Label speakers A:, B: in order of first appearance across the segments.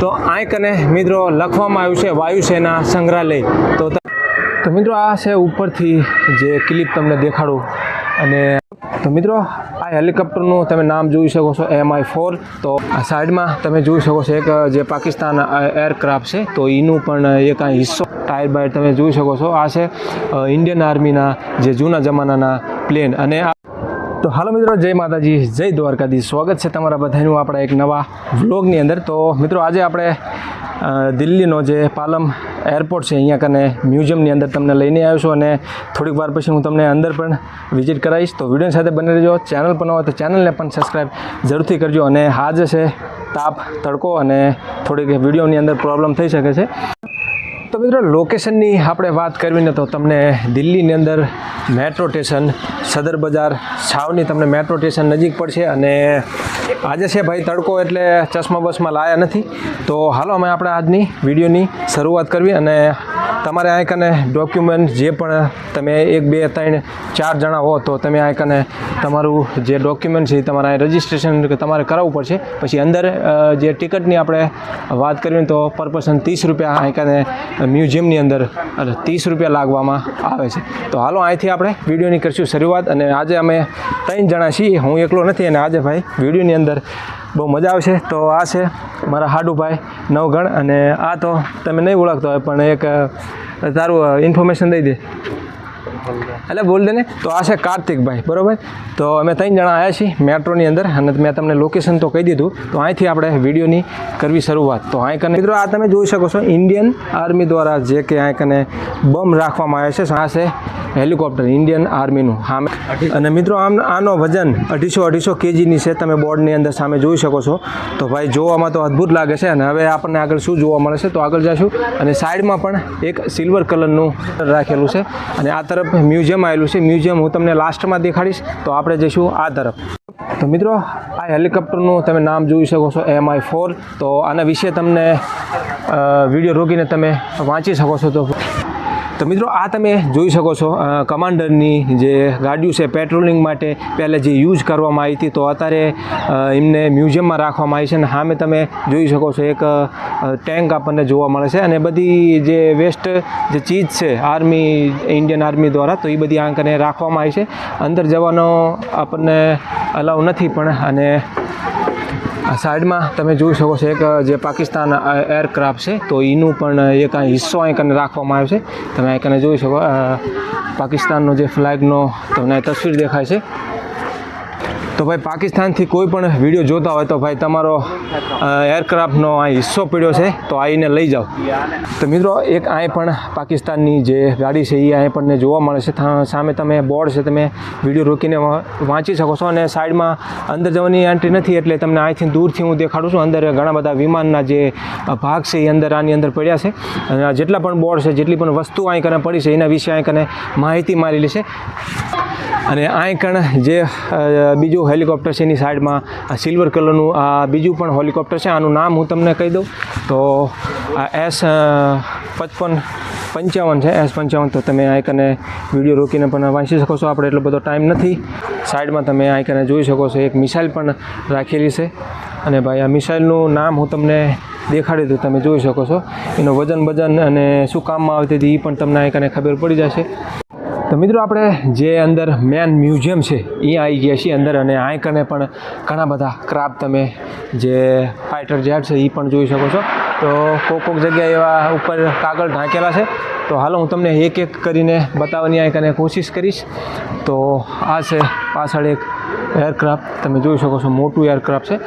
A: તો આંક કને મિત્રો લખવામાં આવ્યું છે વાયુસેના સંગ્રહાલય. તો તો મિત્રો આ છે ઉપરથી જે ક્લિપ તમને દેખાડું. અને તો મિત્રો આ હેલિકોપ્ટરનું તમે નામ જોઈ શકો છો એમ આઈ ફોર. તો આ સાઈડમાં તમે જોઈ શકો છો એક જે પાકિસ્તાન એરક્રાફ્ટ છે, તો એનું પણ એક આ હિસ્સો ટાયર બાયર તમે જોઈ શકો છો. આ છે ઇન્ડિયન આર્મીના જે જૂના જમાનાના પ્લેન. અને આ તો હાલો મિત્રો, જય માતાજી, જય દ્વારકાધીશ. સ્વાગત છે તમારા બધાનું આપણા એક નવા વ્લોગની અંદર. તો મિત્રો, આજે આપણે દિલ્હીનો જે પાલમ એરપોર્ટ છે, અહીંયા કને મ્યુઝિયમની અંદર તમને લઈને આવ્યો છું અને થોડીક વાર પછી હું તમને અંદર પણ વિઝિટ કરાવીશ. તો વીડિયો સાથે બની રહેજો. ચેનલ પણ હોય તો ચેનલને પણ સબસ્ક્રાઈબ જરૂરથી કરજો અને આ છે તાપ, તડકો અને થોડીક વિડીયોની અંદર પ્રોબ્લેમ થઈ શકે છે. તો મિત્રો લોકેશનની આપણે વાત કરવી ને તો તમને દિલ્હીની અંદર મેટ્રો સ્ટેશન સદર બજાર, છાવની તમને મેટ્રો સ્ટેશન નજીક પડશે અને આજે છે ભાઈ તડકો એટલે ચશ્મા બસમાં લાયા નથી. તો હાલો અમે આપણે આજની વિડીયોની શરૂઆત કરવી અને તમારે આ કને ડોક્યુમેન્ટ જે પણ તમે એક, બે, ત્રણ, ચાર જણા હો તો તમે આ કને તમારું જે ડોક્યુમેન્ટ છે તમારે રજિસ્ટ્રેશન તમારે કરાવવું પડશે. પછી અંદર જે ટિકિટની આપણે વાત કરીએ તો પર પર્સન ત્રીસ રૂપિયા અહીં કને મ્યુઝિયમની અંદર ત્રીસ રૂપિયા લાગવામાં આવે છે. તો હાલો, અહીંથી આપણે વિડીયોની કરીશું શરૂઆત અને આજે અમે ત્રણ જણા છીએ. હું એકલો નથી અને આજે ભાઈ વિડીયોની અંદર બહુ મજા આવશે. તો આ છે મારા હાડુભાઈ નવગણ અને આ તો તમે નહીં ઓળખતો હોય, પણ એક તારું ઇન્ફોર્મેશન દઈ દે. એટલે બોલ દે ને. તો આ છે કાર્તિકભાઈ, બરોબર? તો અમે ત્રણ જણા આવ્યા છીએ મેટ્રોની અંદર અને મેં તમને લોકેશન તો કહી દીધું. તો અહીંથી આપણે વિડીયોની કરવી શરૂઆત. તો અહીં કને મિત્રો આ તમે જોઈ શકો છો ઇન્ડિયન આર્મી દ્વારા જે કે અહીં કને બમ રાખવામાં આવે છે. આ છે હેલિકોપ્ટર, ઇન્ડિયન આર્મીનું. સામે અને મિત્રો, આમ આનો વજન અઢીસો અઢીસો કેજીની છે. તમે બોર્ડની અંદર સામે જોઈ શકો છો. તો ભાઈ, જોવામાં તો અદ્ભુત લાગે છે. અને હવે આપણને આગળ શું જોવા મળે છે તો આગળ જઈશું અને સાઈડમાં પણ એક સિલ્વર કલરનું રાખેલું છે. અને આ તરફ મ્યુઝિયમ આવેલું છે. મ્યુઝિયમ હું તમને લાસ્ટમાં દેખાડીશ. તો આપણે જઈશું આ તરફ. તો મિત્રો, આ હેલિકોપ્ટરનું તમે નામ જોઈ શકો છો એમ આઈ ફોર તો આના વિશે તમને વીડિયો રોકીને તમે વાંચી શકો છો. તો તો મિત્રો આ તમે જોઈ શકો છો કમાન્ડરની જે ગાડીઓ છે, પેટ્રોલિંગ માટે પહેલાં જે યુઝ કરવામાં આવી હતી, તો અત્યારે એમને મ્યુઝિયમમાં રાખવામાં આવી છે અને સામે તમે જોઈ શકો છો એક ટેન્ક આપણને જોવા મળે છે અને બધી જે વેસ્ટ, જે ચીજ છે, આર્મી, ઇન્ડિયન આર્મી દ્વારા, તો એ બધી આંકને રાખવામાં આવી છે. અંદર જવાનો આપણને અલાવ નથી પણ, અને આ સાઈડમાં તમે જોઈ શકો છો એક જે પાકિસ્તાન એરક્રાફ્ટ છે, તો એનું પણ એક હિસ્સો અહીં કને રાખવામાં આવ્યો છે. તમે અહીં જોઈ શકો પાકિસ્તાનનો જે ફ્લેગનો તમને તસવીર દેખાય છે. તો ભાઈ પાકિસ્તાનથી કોઈ પણ વીડિયો જોતા હોય તો ભાઈ તમારો એરક્રાફ્ટનો આ હિસ્સો પડ્યો છે તો આઈને લઈ જાઓ. તો મિત્રો એક અહીં પણ પાકિસ્તાનની જે ગાડી છે એ આ પણ જોવા મળે છે. સામે તમે બોર્ડ છે તમે વીડિયો રોકીને વાંચી શકો છો અને સાઈડમાં અંદર જવાની એન્ટ્રી નથી એટલે તમને અહીંથી દૂરથી હું દેખાડું છું. અંદર ઘણા બધા વિમાનના જે ભાગ છે એ અંદર આની અંદર પડ્યા છે. અને જેટલા પણ બોર્ડ છે જેટલી પણ વસ્તુ અહીં કને પડી છે એના વિશે અહીં કને માહિતી મારેલી છે. અને અહીં કણ જે અ, બીજું હેલિકોપ્ટર છે એની સાઈડમાં. આ સિલ્વર કલરનું આ બીજું પણ હેલિકોપ્ટર છે. આનું નામ હું તમને કહી દઉં. તો આ એસ પચપન, પંચાવન છે. એસ, પંચાવન. તો તમે આઈકને કને વીડિયો રોકીને પણ વાંચી શકો છો. આપણે એટલો બધો ટાઈમ નથી. સાઈડમાં તમે આઈકને કને જોઈ શકો છો. એક મિસાઇલ પણ રાખેલી છે. અને ભાઈ, આ મિસાઇલનું નામ હું તમને દેખાડી દઉં. તમે જોઈ શકો છો. એનું વજન વજન અને શું કામમાં આવતી હતી એ પણ તમને આઈકને કને ખબર પડી જશે. તો મિત્રો આપણે જે અંદર મેન મ્યુઝિયમ છે, એ આવી ગયા છીએ અંદર અને કને પણ ઘણા બધા ક્રાફ્ટ તમે જે ફાઇટર જેટ છે, એ પણ જોઈ શકો છો. તો કોક કોક જગ્યાએ એવા ઉપર કાગળ ઢાંકેલા છે. તો હાલો હું તમને એક એક કરીને બતાવવાની અહીં કને કોશિશ કરીશ. તો આ છે પાછળ એક એરક્રાફ્ટ તમે જોઈ શકો છો, મોટું એરક્રાફ્ટ છે.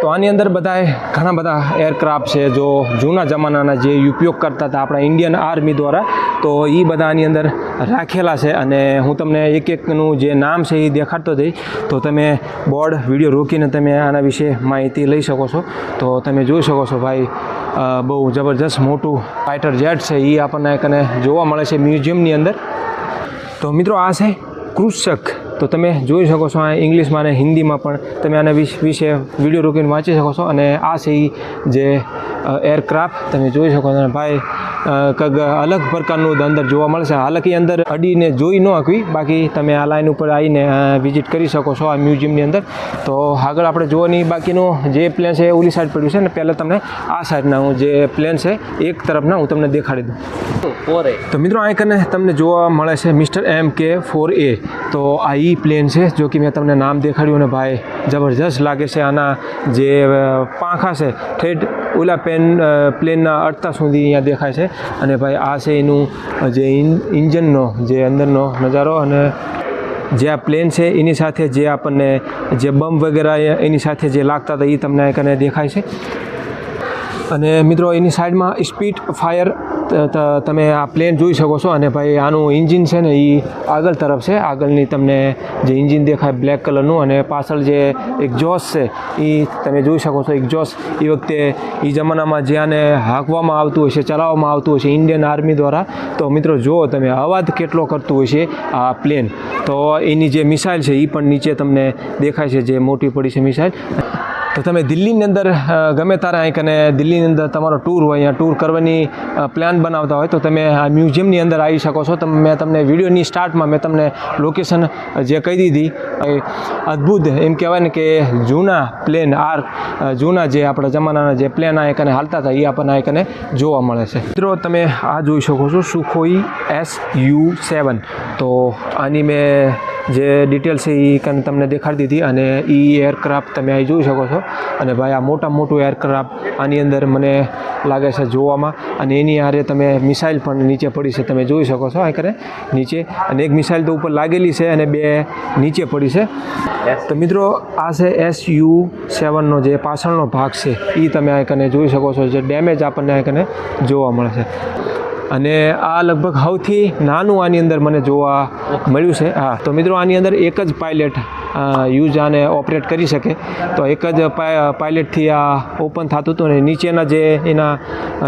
A: તો આની અંદર બધાએ ઘણા બધા એરક્રાફ્ટ છે જો જૂના જમાનાના જે ઉપયોગ કરતા હતા આપણા ઇન્ડિયન આર્મી દ્વારા, તો એ બધા આની અંદર રાખેલા છે. અને હું તમને એક એકનું જે નામ છે એ દેખાડતો જઈશ. તો તમે બોર્ડ વીડિયો રોકીને તમે આના વિશે માહિતી લઈ શકો છો. તો તમે જોઈ શકો છો ભાઈ બહુ જબરજસ્ત મોટું ફાઇટર જેટ છે. એ આપણને કને જોવા મળે છે મ્યુઝિયમની અંદર. તો મિત્રો આ છે કૃષક તો તમે જોઈ શકો છો આ ઇંગ્લિશમાં અને હિન્દીમાં પણ તમે આના વિશે વીડિયો રોકીને વાંચી શકો છો. અને આ છે જે એરક્રાફ્ટ તમે જોઈ શકો છો. અને ભાઈ કંઈક અલગ પ્રકારનું અંદર જોવા મળશે. હાલાકી અંદર અડીને જોઈ ન શકવી બાકી તમે આ લાઈન ઉપર આવીને વિઝિટ કરી શકો છો આ મ્યુઝિયમની અંદર. તો આગળ આપણે જોવાની બાકીનું જે પ્લેન છે એ ઓલી સાઈડ પડ્યું છે. ને પહેલાં તમને આ સાઈડના હું જે પ્લેન છે એક તરફના હું તમને દેખાડી દઉં. તો મિત્રો આ કને તમને જોવા મળે છે મિસ્ટર એમ કે ફોર એ તો આ ઈ પ્લેન છે, જો કે મેં તમને નામ દેખાડ્યું ને ભાઈ, જબરજસ્ત લાગે છે આના જે પાંખા છે, ઠેઠ ઓલા પેન પ્લેનના અડતા સુધી અહીંયા દેખાય છે. અને ભાઈ, આ છે એનું જે ઇન- ઇન્જનનો, જે અંદરનો નજારો અને જે આ પ્લેન છે, એની સાથે જે આપણને જે બમ્પ વગેરે એની સાથે જે લાગતા હતા એ તમને કને દેખાય છે. અને મિત્રો, એની સાઈડમાં સ્પીડ ફાયર તમે આ પ્લેન જોઈ શકો છો અને ભાઈ આનું એન્જિન છે ને એ આગળ તરફ છે. આગળની તમને જે ઇન્જિન દેખાય બ્લેક કલરનું અને પાછળ જે એક્ઝોસ છે એ તમે જોઈ શકો છો એક્ઝોસ એ વખતે એ જમાનામાં જે આને હાંકવામાં આવતું હોય છે, ચલાવવામાં આવતું હોય છે, ઇન્ડિયન આર્મી દ્વારા. તો મિત્રો જુઓ તમે અવાજ કેટલો કરતું હોય છે, આ પ્લેન, તો એની જે મિસાઇલ છે એ પણ નીચે તમને દેખાય છે, જે મોટી પડી છે મિસાઇલ. તો તમે દિલ્હીની અંદર ગમે તારે અહીં કને દિલ્હીની અંદર તમારો ટૂર હોય, અહીંયા ટૂર કરવાની પ્લાન બનાવતા હોય, તો તમે આ મ્યુઝિયમની અંદર આવી શકો છો. તમે, મેં તમને વિડીયોની સ્ટાર્ટમાં મેં તમને લોકેશન જે કહી દીધી, એ અદ્ભુત એમ કહેવાય ને કે જૂના પ્લેન આર જૂના જે આપણા જમાનાના જે પ્લેન આ કને હાલતા હતા, એ આપણને આ કને જોવા મળે છે. મિત્રો, તમે આ જોઈ શકો છો, સુખોઈ એસ યુ સેવન. તો આની મેં જે ડિટેલ છે, એ તમને દેખાડી દીધી અને એ એરક્રાફ્ટ તમે અહીં જોઈ શકો છો. અને ભાઈ આ મોટા મોટું એરક્રાફ્ટ આની અંદર મને લાગે છે જોવામાં. અને એની આરે તમે મિસાઇલ પણ નીચે પડી છે, તમે જોઈ શકો છો આ કરે નીચે અને એક મિસાઇલ તો ઉપર લાગેલી છે અને બે નીચે પડી છે. તો મિત્રો, આ છે એસ યુ સેવનનો જે પાછળનો ભાગ છે એ તમે આ કને જોઈ શકો છો જે ડેમેજ આપણને આ કને જોવા મળે છે. અને આ લગભગ સૌથી નાનું આની અંદર મને જોવા મળ્યું છે. હા, તો મિત્રો, આની અંદર એક જ પાયલટ યુઝ આને ઓપરેટ કરી શકે. તો એક જ પાયલટથી આ ઓપન થતું હતું ને નીચેના જે એના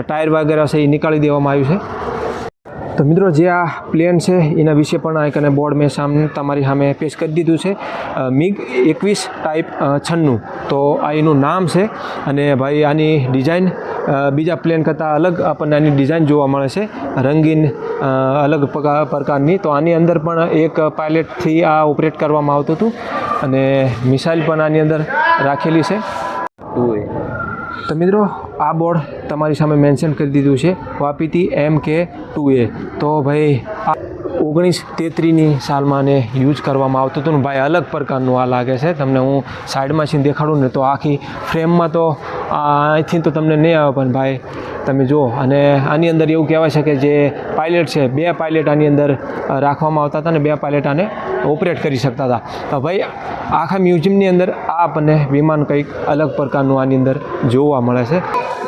A: ટાયર વગેરે છે એ નીકાળી દેવામાં આવ્યું છે. તો મિત્રો જે આ પ્લેન છે એના વિશે પણ આ એક અને બોર્ડ મેં સામે તમારી સામે પેશ કરી દીધું છે. મિગ એકવીસ ટાઈપ છન્નું. તો આ એનું નામ છે અને ભાઈ આની ડિઝાઇન બીજા પ્લેન કરતાં અલગ આપણને આની ડિઝાઇન જોવા મળે છે. રંગીન અલગ પ્રકા- પ્રકારની. તો આની અંદર પણ એક પાયલટથી આ ઓપરેટ કરવામાં આવતું હતું અને મિસાઇલ પણ આની અંદર રાખેલી છે. તો મિત્રો આ બોર્ડ તમારી સામે મેન્શન કરી દીધું છે વાપીતી એમ કે ટુ એ. તો ભાઈ, આ ઓગણીસ તેત્રીની સાલમાં આને યુઝ કરવામાં આવતું હતું ને ભાઈ, અલગ પ્રકારનું આ લાગે છે. તમને હું સાઈડમાં દેખાડું ને તો આખી ફ્રેમમાં તો અહીંથી તો તમને નહીં આવે, પણ ભાઈ, તમે જુઓ. અને આની અંદર એવું કહેવાય છે કે જે પાયલટ છે, બે પાયલટ આની અંદર રાખવામાં આવતા હતા ને બે પાયલટ આને ઓપરેટ કરી શકતા હતા. તો ભાઈ, આખા મ્યુઝિયમની અંદર આ આપણને વિમાન કંઈક અલગ પ્રકારનું આની અંદર જોવા મળે છે.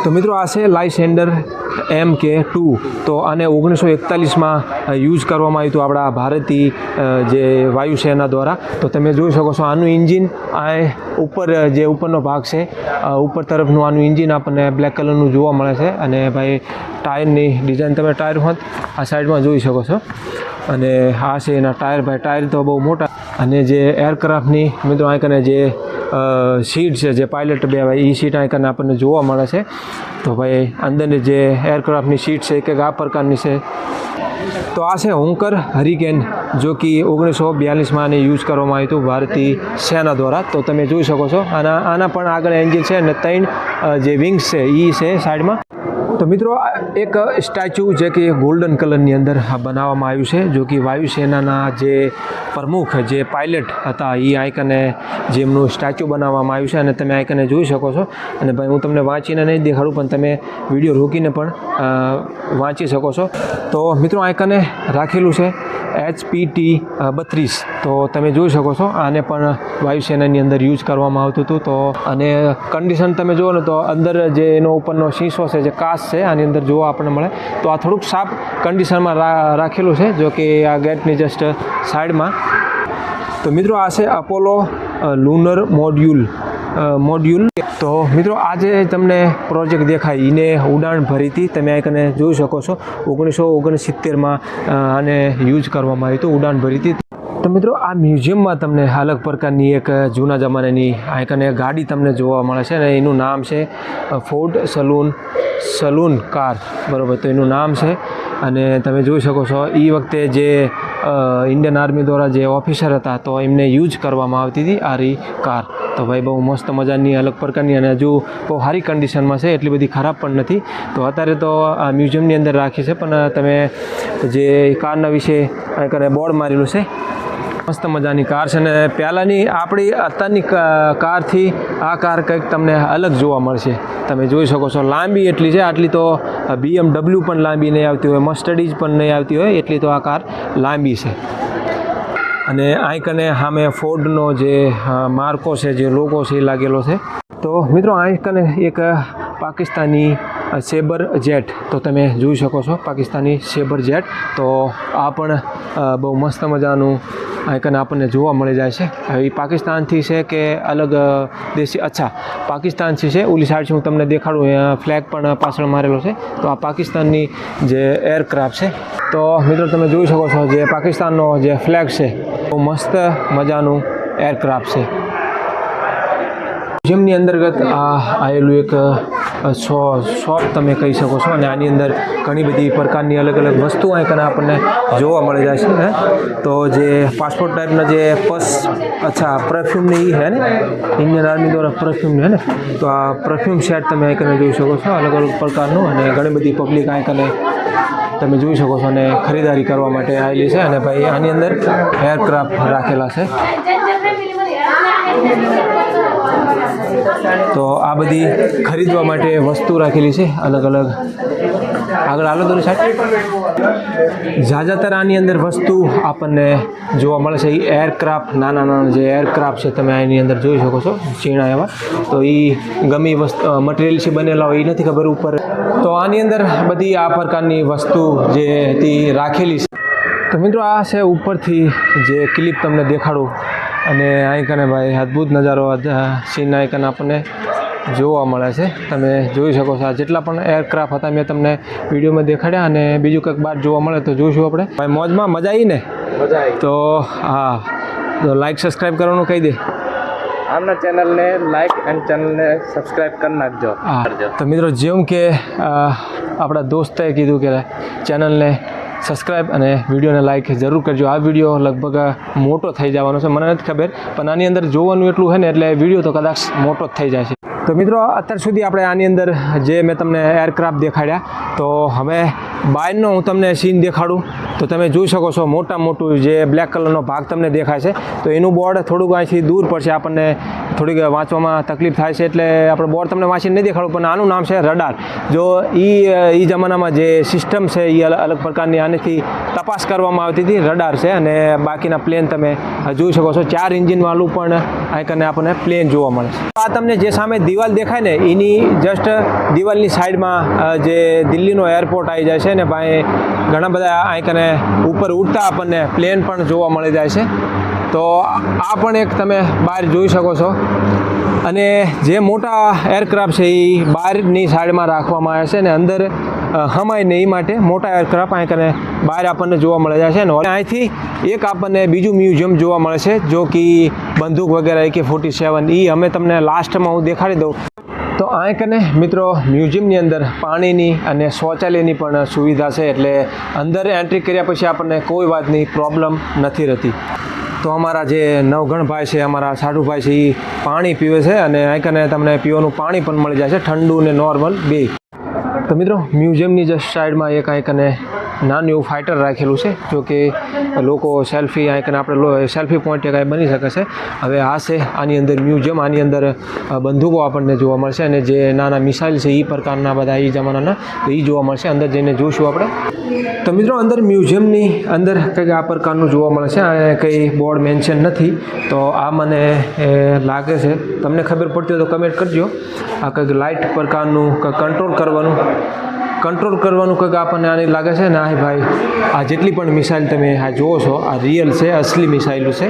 A: તો મિત્રો, આ છે લાઇસેન્ડર એમ કે ટુ. તો આને ઓગણીસો એકતાલીસમાં યુઝ કરવામાં આવ્યું હતું આપણા ભારતીય જે વાયુસેના દ્વારા. તો તમે જોઈ શકો છો આનું એન્જિન આ ઉપર જે ઉપરનો ભાગ છે ઉપર તરફનું આનું ઇન્જિન આપણને બ્લેક કલરનું જોવા મળે છે. અને ભાઈ, ટાયરની ડિઝાઇન તમે ટાયર હોત, આ સાઈડમાં જોઈ શકો છો. અને આ છે, એના ટાયર ભાઈ, ટાયર તો બહુ મોટા. અને જે એરક્રાફ્ટની, મિત્રો કને જે સીટ છે, જે પાયલટ બે ભાઈ એ સીટ કને આપણને જોવા મળે છે. તો ભાઈ, અંદરની જે એરક્રાફ્ટની સીટ છે, એક આ પ્રકારની છે. તો આ છે હોંકર હરિકેન, જો કે ઓગણીસો બ્યાલીસમાં આને યુઝ કરવામાં આવ્યું હતું ભારતીય સેના દ્વારા. તો તમે જોઈ શકો છો આના આના પણ આગળ એન્જિન છે, અને ત્રણ જે વિંગ્સ છે એ છે સાઈડમાં. તો મિત્રો એક સ્ટેચ્યુ જે કે ગોલ્ડન કલરની અંદર બનાવવામાં આવ્યું છે, જો કે વાયુસેનાના જે પ્રમુખ, જે પાયલટ હતા, એ આઈકને જેમનું સ્ટેચ્યુ બનાવવામાં આવ્યું છે, અને તમે આઈકને જોઈ શકો છો. અને ભાઈ, હું તમને વાંચીને નહીં દેખાડું, પણ તમે વીડિયો રોકીને પણ વાંચી શકો છો. તો મિત્રો આઈકને રાખેલું છે એચપીટી બત્રીસ. તો તમે જોઈ શકો છો, આને પણ વાયુસેનાની અંદર યુઝ કરવામાં આવતું હતું. તો અને કન્ડિશન તમે જુઓ ને તો અંદર જે એનો ઉપરનો શીશો છે, જે કાચ છે, આની અંદર જોવા આપણને મળે. તો આ થોડુંક સાફ કન્ડિશનમાં રાખેલું છે, જો કે આ ગેટની જસ્ટ સાઈડમાં તો મિત્રો આ છે અપોલો લુનર મોડ્યુલ મોડ્યુલ તો મિત્રો આજે તમને પ્રોજેક્ટ દેખાય એને ઉડાણ ભરી હતી તમે આ કને જોઈ શકો છો. ઓગણીસો ઓગણસિત્તેરમાં આને યુઝ કરવામાં આવ્યું હતું ઉડાણ ભરી હતી તો મિત્રો આ મ્યુઝિયમમાં તમને અલગ પ્રકારની એક જૂના જમાનાની આ એક ગાડી તમને જોવા મળે છે, અને એનું નામ છે ફોર્ડ સલૂન સલૂન કાર. બરાબર, તો એનું નામ છે. અને તમે જોઈ શકો છો એ વખતે જે ઇન્ડિયન આર્મી દ્વારા જે ઓફિસર હતા, તો એમને યુઝ કરવામાં આવતી હતી આ રી કાર. તો ભાઈ બહુ મસ્ત મજાની, અલગ પ્રકારની અને હજુ બહુ સારી કન્ડિશનમાં છે, એટલી બધી ખરાબ પણ નથી. તો અત્યારે તો આ મ્યુઝિયમની અંદર રાખી છે, પણ તમે જે કારના વિશે બોર્ડ મારેલું છે મસ્ત મજાની કાર છે અને પહેલાંની આપણી અત્યારની કારથી આ કાર કંઈક તમને અલગ જોવા મળશે. તમે જોઈ શકો છો લાંબી એટલી છે, આટલી તો બીએમડબલ્યુ પણ લાંબી નહીં આવતી હોય મસ્ટડીઝ પણ નહીં આવતી હોય, એટલી તો આ કાર લાંબી છે. અને આંકને સામે ફોર્ડનો જે માર્કો છે, જે લોગો છે એ લાગેલો છે. તો મિત્રો આંકને એક પાકિસ્તાની સેબર જેટ. તો તમે જોઈ શકો છો પાકિસ્તાની સેબર જેટ. તો આ પણ બહુ મસ્ત મજાનું આઇકન આપણને જોવા મળી જાય છે. એ પાકિસ્તાનથી છે કે અલગ દેશી? અચ્છા, પાકિસ્તાનથી છે. ઓલી સાઈડથી હું તમને દેખાડું. અહીંયા ફ્લેગ પણ પાછળ મારેલો છે. તો આ પાકિસ્તાનની જે એરક્રાફ્ટ છે. તો મિત્રો, તમે જોઈ શકો છો જે પાકિસ્તાનનો જે ફ્લેગ છે, બહુ મસ્ત મજાનું એરક્રાફ્ટ છે. જેમની અંતર્ગત આ આવેલું એક શો શોપ તમે કહી શકો છો. અને આની અંદર ઘણી બધી પ્રકારની અલગ અલગ વસ્તુઓ અહીં આપણને જોવા મળી જાય છે ને તો જે પાસપોર્ટ ટાઈપના જે પસ અચ્છા પરફ્યુમની એ હે ને? ઇન્ડિયન આર્મી દ્વારા પરફ્યુમની હે ને? તો આ પરફ્યુમ સેટ તમે અહીં કને જોઈ શકો છો, અલગ અલગ પ્રકારનું. અને ઘણી બધી પબ્લિક અહીં કને તમે જોઈ શકો છો અને ખરીદારી કરવા માટે આવેલી છે. અને ભાઈ, આની અંદર એરક્રાફ્ટ રાખેલા છે. તો આ બધી ખરીદવા માટે વસ્તુ રાખેલી છે, અલગ અલગ. આગળ હાલો તો સાહેબ જાજાતર આની અંદર વસ્તુ આપણને જોવા મળે છે એ એરક્રાફ્ટ નાના નાના જે એરક્રાફ્ટ છે, તમે આની અંદર જોઈ શકો છો ઝીણા એવા. તો એ ગમી વસ્તુ મટીરિયલથી બનેલા હોય એ નથી ખબર ઉપર. તો આની અંદર બધી આ પ્રકારની વસ્તુ જે હતી રાખેલી છે. તો મિત્રો, આ છે ઉપરથી જે ક્લિપ તમને દેખાડું. અને અહીં કને ભાઈ અદ્ભુત નજારો સીન અહીં કને આપણને જોવા મળે છે. તમે જોઈ શકો છો આ જેટલા પણ એરક્રાફ્ટ હતા મેં તમને વિડીયોમાં દેખાડ્યા અને બીજું કંઈક બહાર જોવા મળે તો જોઈશું આપણે. ભાઈ મોજમાં મજા આવી ને? તો હા તો લાઈક સબસ્ક્રાઈબ કરવાનું કહી દે.
B: આમના ચેનલને લાઈક એન્ડ ચેનલને સબસ્ક્રાઈબ કરી નાખજો.
A: હા તો મિત્રો જેમ કે આપણા દોસ્તે કીધું કે ચેનલને સબસ્ક્રાઈબ અને વિડીયોને લાઇક જરૂર કરજો. આ વીડિયો લગભગ મોટો થઈ જવાનો છે, મને નથી ખબર, પણ આની અંદર જોવાનું એટલું છે ને એટલે વીડિયો તો કદાચ મોટો જ થઈ જાય છે. તો મિત્રો, અત્યાર સુધી આપણે આની અંદર જે મેં તમને એરક્રાફ્ટ દેખાડ્યા, તો હવે બાયરનો હું તમને સીન દેખાડું. તો તમે જોઈ શકો છો મોટા મોટું જે બ્લેક કલરનો ભાગ તમને દેખાય છે. તો એનું બોર્ડ થોડુંક અહીંથી દૂર પડશે, આપણને થોડીક વાંચવામાં તકલીફ થાય છે, એટલે આપણે બોર્ડ તમને વાંચીને નહીં દેખાડું, પણ આનું નામ છે રડાર જો એ એ જમાનામાં જે સિસ્ટમ છે એ અલગ પ્રકારની આનેથી તપાસ કરવામાં આવતી હતી રડાર છે, અને બાકીના પ્લેન તમે જોઈ શકો છો. ચાર એન્જિનવાળું પણ અહીં કરીને આપણને પ્લેન જોવા મળે છે. આ તમને જે સામે દિવાલ દેખાય ને, એની જસ્ટ દિવાલની સાઈડમાં જે દિલ્હીનો એરપોર્ટ આવી જાય છે ને, ભાઈ, ઘણા બધા અહીં ઉપર ઉડતા આપણને પ્લેન પણ જોવા મળી જાય છે. તો આ પણ એક તમે બહાર જોઈ શકો છો. અને જે મોટા એરક્રાફ્ટ છે, એ બહારની સાઈડમાં રાખવામાં આવે છે અને અંદર હમાય ને એ માટે મોટા એરક્રાફ્ટ અહીં કને બહાર આપણને જોવા મળે છે અને અહીંથી એક આપણને બીજું મ્યુઝિયમ જોવા મળે છે, જો કે બંદૂક વગેરે કે ફોર્ટી સેવન એ અમે તમને લાસ્ટમાં હું દેખાડી દઉં. તો અહીં કને મિત્રો મ્યુઝિયમની અંદર પાણીની અને શૌચાલયની પણ સુવિધા છે, એટલે અંદર એન્ટ્રી કર્યા પછી આપણને કોઈ વાતની પ્રોબ્લેમ નથી રહેતી. તો અમારા જે નવગણભાઈ છે, અમારા સાઢુભાઈ છે એ પાણી પીવે છે અને અહીં કને તમને પીવાનું પાણી પણ મળી જાય છે, ઠંડુ ને નોર્મલ બે. તો મિત્રો મ્યુઝિયમની જસ્ટ સાઈડમાં એક અહીં કને નાનું એવું ફાઇટર રાખેલું છે, જો કે લોકો સેલ્ફી અહીં આપણે સેલ્ફી પોઈન્ટ કાંઈ બની શકે છે. હવે આ છે, આની અંદર મ્યુઝિયમ આની અંદર બંદૂકો આપણને જોવા મળશે અને જે નાના મિસાઇલ છે એ પ્રકારના બધા એ જમાનાના, તો એ જોવા મળશે. અંદર જઈને જોઈશું આપણે. તો મિત્રો, અંદર મ્યુઝિયમની અંદર કંઈક આ પ્રકારનું જોવા મળે છે અને કંઈ બોર્ડ મેન્શન નથી, તો આ મને લાગે છે. તમને ખબર પડતી હોય તો કમેન્ટ કરજો. આ કંઈક લાઇટ પ્રકારનું કંઈક કંટ્રોલ કરવાનું. કંટ્રોલ કરવાનું કંઈક આપણને આની લાગે છે ને? ભાઈ, આ જેટલી પણ મિસાઇલ તમે આ જુઓ છો, આ રિયલ છે, અસલી મિસાઇલો છે.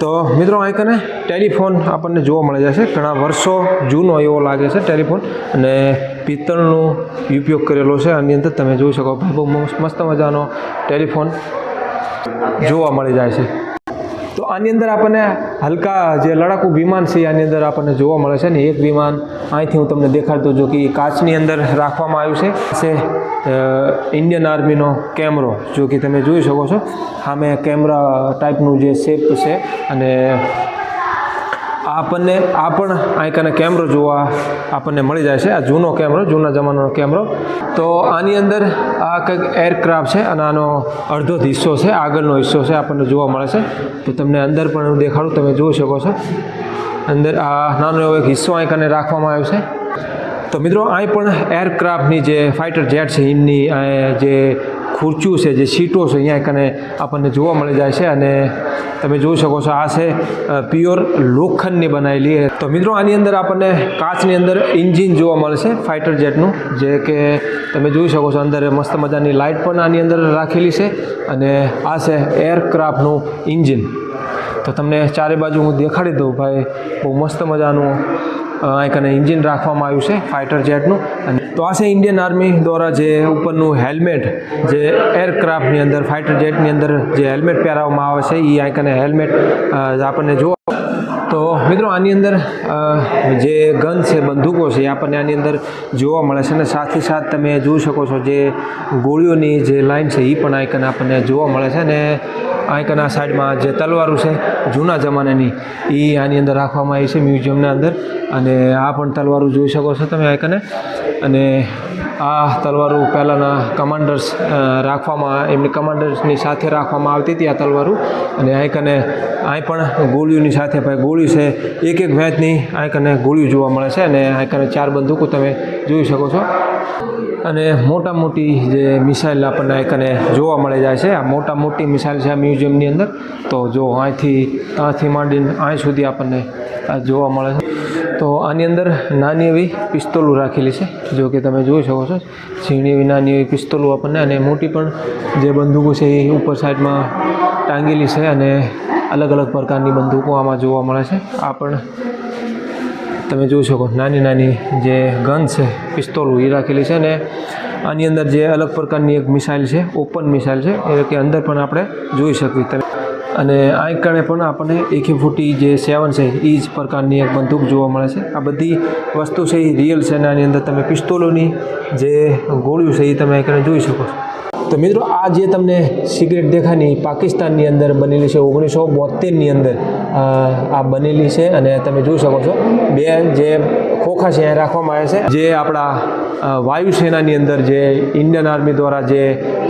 A: તો મિત્રો અહીં ટેલિફોન આપણને જોવા મળી જશે. ઘણા વર્ષો જૂનો એવો લાગે છે ટેલિફોન અને પિત્તળનો ઉપયોગ કરેલો છે. આની અંદર તમે જોઈ શકો બહુ મસ્ત મજાનો ટેલિફોન જોવા મળી જાય છે. તો આની અંદર આપણને હલકા જે લડાકુ વિમાન છે, આની અંદર આપણને જોવા મળે છે ને, એક વિમાન અહીંથી હું તમને દેખાડતો જો કે કાચની અંદર રાખવામાં આવ્યું છે. ઇન્ડિયન આર્મીનો કેમેરો, જો કે તમે જોઈ શકો છો. સામે કેમેરા ટાઈપનું જે શેપ છે અને આપણને આ પણ આંકાને કેમેરો જોવા આપણને મળી જાય છે. આ જૂનો કેમેરો, જૂના જમાનાનો કેમેરો. તો આની અંદર આ કંઈક એરક્રાફ્ટ છે અને આનો અડધો હિસ્સો છે, આગળનો હિસ્સો છે આપણને જોવા મળે છે. તો તમને અંદર પણ હું દેખાડું, તમે જોઈ શકો છો. અંદર આ નાનો એવો એક હિસ્સો આંકાને રાખવામાં આવ્યો છે. તો મિત્રો અહીં પણ એરક્રાફ્ટની જે ફાઇટર જેટ છે, એમની જે ખુરચું છે, જે સીટો છે, અહીંયા કને આપણને જોવા મળી જાય છે અને તમે જોઈ શકો છો આ છે પ્યોર લોખંડની બનાવેલી તો મિત્રો, આની અંદર આપણને કાચની અંદર ઇન્જિન જોવા મળશે ફાઇટર જેટનું જે કે તમે જોઈ શકો છો અંદર મસ્ત મજાની લાઇટ પણ આની અંદર રાખેલી છે અને આ છે એરક્રાફ્ટનું ઇન્જિન તો તમને ચારે બાજુ હું દેખાડી દઉં, ભાઈ, બહુ મસ્ત મજાનું અહીં કને એન્જિન રાખવામાં આવ્યું છે ફાઇટર જેટનું અને તો આ છે ઇન્ડિયન આર્મી દ્વારા જે ઉપરનું હેલ્મેટ, જે એરક્રાફ્ટની અંદર ફાઇટર જેટની અંદર જે હેલ્મેટ પહેરાવવામાં આવે છે એ આ કને હેલ્મેટ આપણને જોવા તો મિત્રો આની અંદર જે ગન છે, બંદૂકો છે, એ આપણને આની અંદર જોવા મળે છે અને સાથે સાથ તમે જોઈ શકો છો જે ગોળીઓની જે લાઈન છે, એ પણ આઈકન આપણને જોવા મળે છે અને આઈકન આ સાઈડમાં જે તલવારો છે, જૂના જમાનાની, એ આની અંદર રાખવામાં આવી છે મ્યુઝિયમના અંદર અને આ પણ તલવારો જોઈ શકો છો તમે આઈકને અને આ તલવારો પહેલાંના કમાન્ડર્સ રાખવામાં, એમની કમાન્ડર્સની સાથે રાખવામાં આવતી હતી આ તલવારો. અને અહીં કને અહીં પણ ગોળીઓની સાથે ભાઈ ગોળી છે. એક એક વેચની અહીં કને ગોળીઓ જોવા મળે છે. અને અહીં કને ચાર બંદૂકો તમે જોઈ શકો છો. અને મોટા મોટી જે મિસાઇલ આપણને અહીં કને જોવા મળી જાય છે. આ મોટા મોટી મિસાઇલ છે આ મ્યુઝિયમની અંદર. તો જો અહીંથી ત્યાંથી માંડીને અહીં સુધી આપણને જોવા મળે છે. તો આની અંદર નાની એવી પિસ્તોલો રાખેલી છે, જો કે તમે જોઈ શકો છો, ઝીણી એવી નાની એવી પિસ્તોલો આપણને અને મોટી પણ જે બંદૂકો છે એ ઉપર સાઈડમાં ટાંગેલી છે અને અલગ અલગ પ્રકારની બંદૂકો આમાં જોવા મળે છે. આ પણ તમે જોઈ શકો, નાની નાની જે ગન છે, પિસ્તોલો એ રાખેલી છે અને આની અંદર જે અલગ પ્રકારની એક મિસાઇલ છે, ઓપન મિસાઇલ છે, એ કે અંદર પણ આપણે જોઈ શકીએ. તમે અને આ કારણે પણ આપણને એકે ફૂટી જે સેવન છે એ જ પ્રકારની એક બંદૂક જોવા મળે છે. આ બધી વસ્તુ છે એ રિયલ છે અને આની અંદર તમે પિસ્તોલોની જે ગોળીઓ છે એ તમે અહીં જોઈ શકો છો. તો મિત્રો, આ જે તમને સિગરેટ દેખાની પાકિસ્તાનની અંદર બનેલી છે, ઓગણીસો બોતેરની અંદર આ બનેલી છે અને તમે જોઈ શકો છો, બે જે છે અહીંયા રાખવામાં આવ્યા છે. જે આપણા વાયુસેનાની અંદર જે ઇન્ડિયન આર્મી દ્વારા જે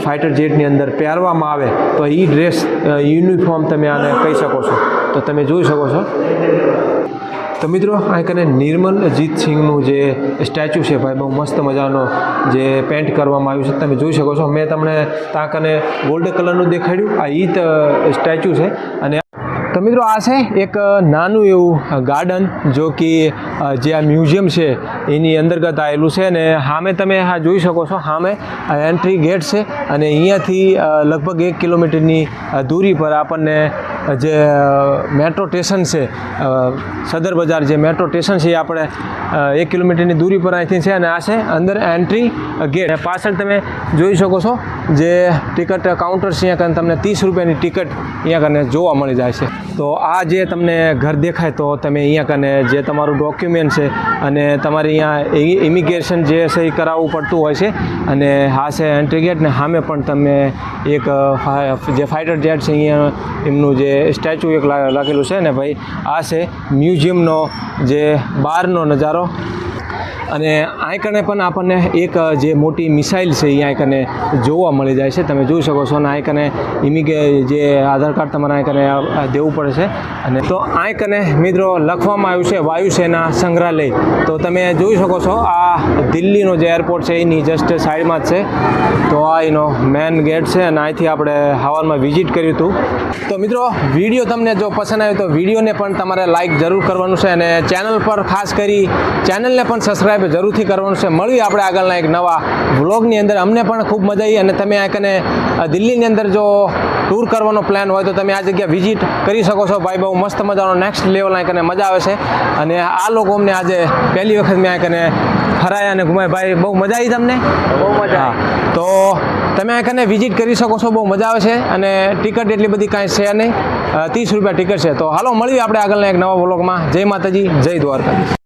A: ફાઇટર જેટની અંદર પહેરવામાં આવે, તો એ ડ્રેસ યુનિફોર્મ તમે આને કહી શકો છો. તો તમે જોઈ શકો છો. તો મિત્રો, આ કને નિર્મલ જીત સિંહનું જે સ્ટેચ્યુ છે, ભાઈ, બહુ મસ્ત મજાનો જે પેન્ટ કરવામાં આવ્યું છે. તમે જોઈ શકો છો. મેં તમને ત્યાં કને ગોલ્ડ કલરનું દેખાડ્યું. આ ઈ સ્ટેચ્યુ છે. અને તો મિત્રો આ છે એક નાનું એવું ગાર્ડન જો કે જે આ મ્યુઝિયમ છે, એની અંતર્ગત આવેલું છે અને સામે તમે આ જોઈ શકો છો સામે એન્ટ્રી ગેટ છે અને અહીંયાથી લગભગ એક કિલોમીટરની દૂરી પર આપણને જે મેટ્રો સ્ટેશન છે સદર બજાર જે મેટ્રો સ્ટેશન છે એ આપણે એક કિલોમીટરની દૂરી પર અહીંથી છે અને આ છે અંદર એન્ટ્રી ગેટ. પાછળ તમે જોઈ શકો છો જે ટિકટ કાઉન્ટર છે, અહીંયા તમને ત્રીસ રૂપિયાની ટિકિટ અહીંયા કને જોવા મળી જાય છે. તો આ જે તમને ઘર દેખાય તો તમે અહીંયા કને જે તમારું ડોક્યુમેન્ટ છે અને તમારે અહીંયા ઇમિગ્રેશન જે છે એ કરાવવું પડતું હોય છે અને હા છે એન્ટ્રી ગેટ ને સામે પણ તમે એક જે ફાઇટર જેટ છે અહીંયા એમનું જે સ્ટેચ્યુ એક લાગેલું છે ને ભાઈ આ છે મ્યુઝિયમનો જે બહારનો નજારો. અને અહીં પણ આપણને એક જે મોટી મિસાઇલ છે એ અહીં જોવા મળી જાય છે. તમે જોઈ શકો છો અને અહીં કને ઇમિગે જે આધાર કાર્ડ તમારે અહીં દેવું પડે છે. અને તો અહીં મિત્રો લખવામાં આવ્યું છે વાયુસેના સંગ્રહાલય. તો તમે જોઈ શકો છો, આ દિલ્હીનો જે એરપોર્ટ છે એની જસ્ટ સાઈડમાં જ છે. તો આ એનો મેન ગેટ છે અને અહીંથી આપણે હવારમાં વિઝિટ કર્યું હતું. તો મિત્રો, વીડિયો તમને જો પસંદ આવ્યો તો વિડીયોને પણ તમારે લાઇક જરૂર કરવાનું છે અને ચેનલ પર ખાસ કરી ચેનલને પણ સબસ્ક્રાઈબ જરૂરથી કરવાનું છે. મળીએ આપણે આગળના એક નવા વ્લોગની અંદર. અમને પણ ખૂબ મજા આવી અને તમે આ કને દિલ્હીની અંદર જો ટૂર કરવાનો પ્લાન હોય તો તમે આ જગ્યા વિઝિટ કરી શકો છો. ભાઈ બહુ મસ્ત મજાનો નેક્સ્ટ લેવલ આ કને મજા આવે છે. અને આ લોકો અમને આજે પહેલી વખત મેં આ કને ફરાયા અને ઘુમાય. ભાઈ બહુ મજા આવી તમને?
B: બહુ મજા
A: તો તમે આખાને વિઝિટ કરી શકો છો. બહુ મજા આવે છે. અને ટિકિટ એટલી બધી કાંઈ છે નહીં. ત્રીસ રૂપિયા ટિકિટ છે. તો હાલો મળીએ આપણે આગળના એક નવા વ્લોગમાં. જય માતાજી જય દ્વારકા